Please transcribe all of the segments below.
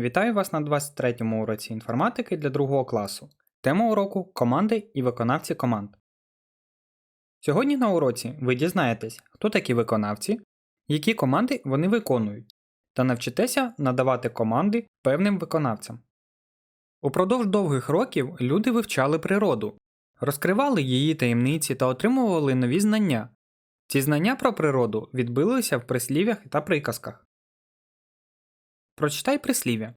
Вітаю вас на 23-му уроці інформатики для другого класу. Тема уроку команди і виконавці команд. Сьогодні на уроці ви дізнаєтесь, хто такі виконавці, які команди вони виконують, та навчитеся надавати команди певним виконавцям. Упродовж довгих років люди вивчали природу, розкривали її таємниці та отримували нові знання. Ці знання про природу відбилися в прислів'ях та приказках. Прочитай прислів'я.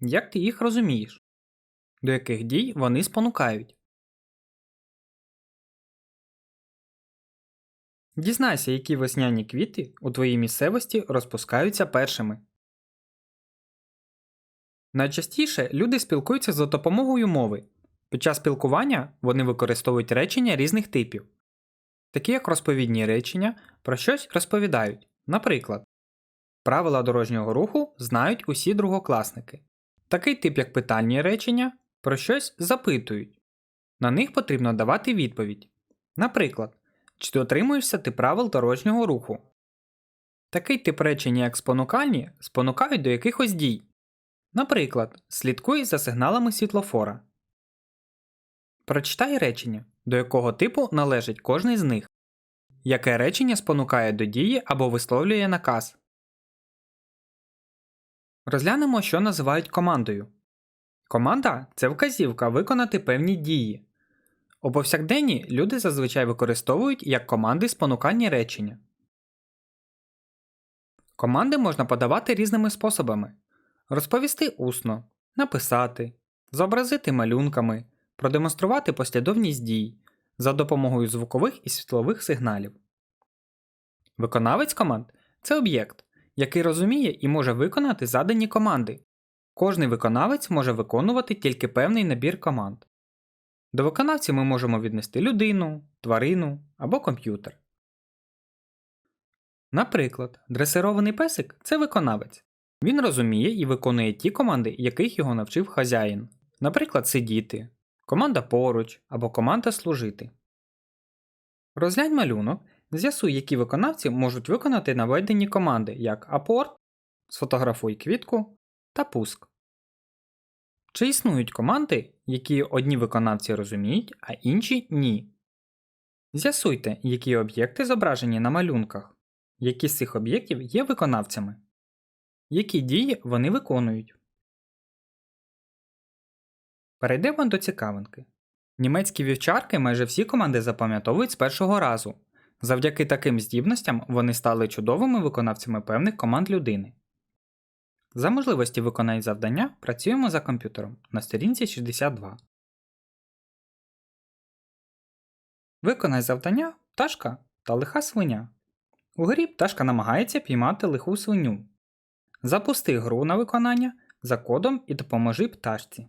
Як ти їх розумієш? До яких дій вони спонукають? Дізнайся, які весняні квіти у твоїй місцевості розпускаються першими. Найчастіше люди спілкуються за допомогою мови. Під час спілкування вони використовують речення різних типів, такі як розповідні речення про щось розповідають. Наприклад, правила дорожнього руху знають усі другокласники. Такий тип, як питальні речення, про щось запитують. На них потрібно давати відповідь. Наприклад, чи дотримуєшся ти правил дорожнього руху? Такий тип речення, як спонукальні, спонукають до якихось дій. Наприклад, слідкуй за сигналами світлофора. Прочитай речення, до якого типу належить кожний з них. Яке речення спонукає до дії або висловлює наказ. Розглянемо, що називають командою. Команда це вказівка виконати певні дії. У повсякденні люди зазвичай використовують як команди спонукальні речення. Команди можна подавати різними способами: розповісти усно, написати, зобразити малюнками, продемонструвати послідовність дій за допомогою звукових і світлових сигналів. Виконавець команд це об'єкт, який розуміє і може виконати задані команди. Кожний виконавець може виконувати тільки певний набір команд. До виконавців ми можемо віднести людину, тварину або комп'ютер. Наприклад, дресирований песик це виконавець. Він розуміє і виконує ті команди, яких його навчив хазяїн. Наприклад, сидіти, команда поруч або команда служити. Розглянь малюнок, з'ясуй, які виконавці можуть виконати наведені команди, як апорт, сфотографуй квітку та пуск. Чи існують команди, які одні виконавці розуміють, а інші ні? З'ясуйте, які об'єкти зображені на малюнках, які з цих об'єктів є виконавцями, які дії вони виконують. Перейдемо до цікавинки. Німецькі вівчарки майже всі команди запам'ятовують з першого разу. Завдяки таким здібностям вони стали чудовими виконавцями певних команд людини. За можливості виконання завдання працюємо за комп'ютером на сторінці 62. Виконай завдання пташка та лиха свиня. У грі пташка намагається піймати лиху свиню. Запусти гру на виконання за кодом і допоможи пташці.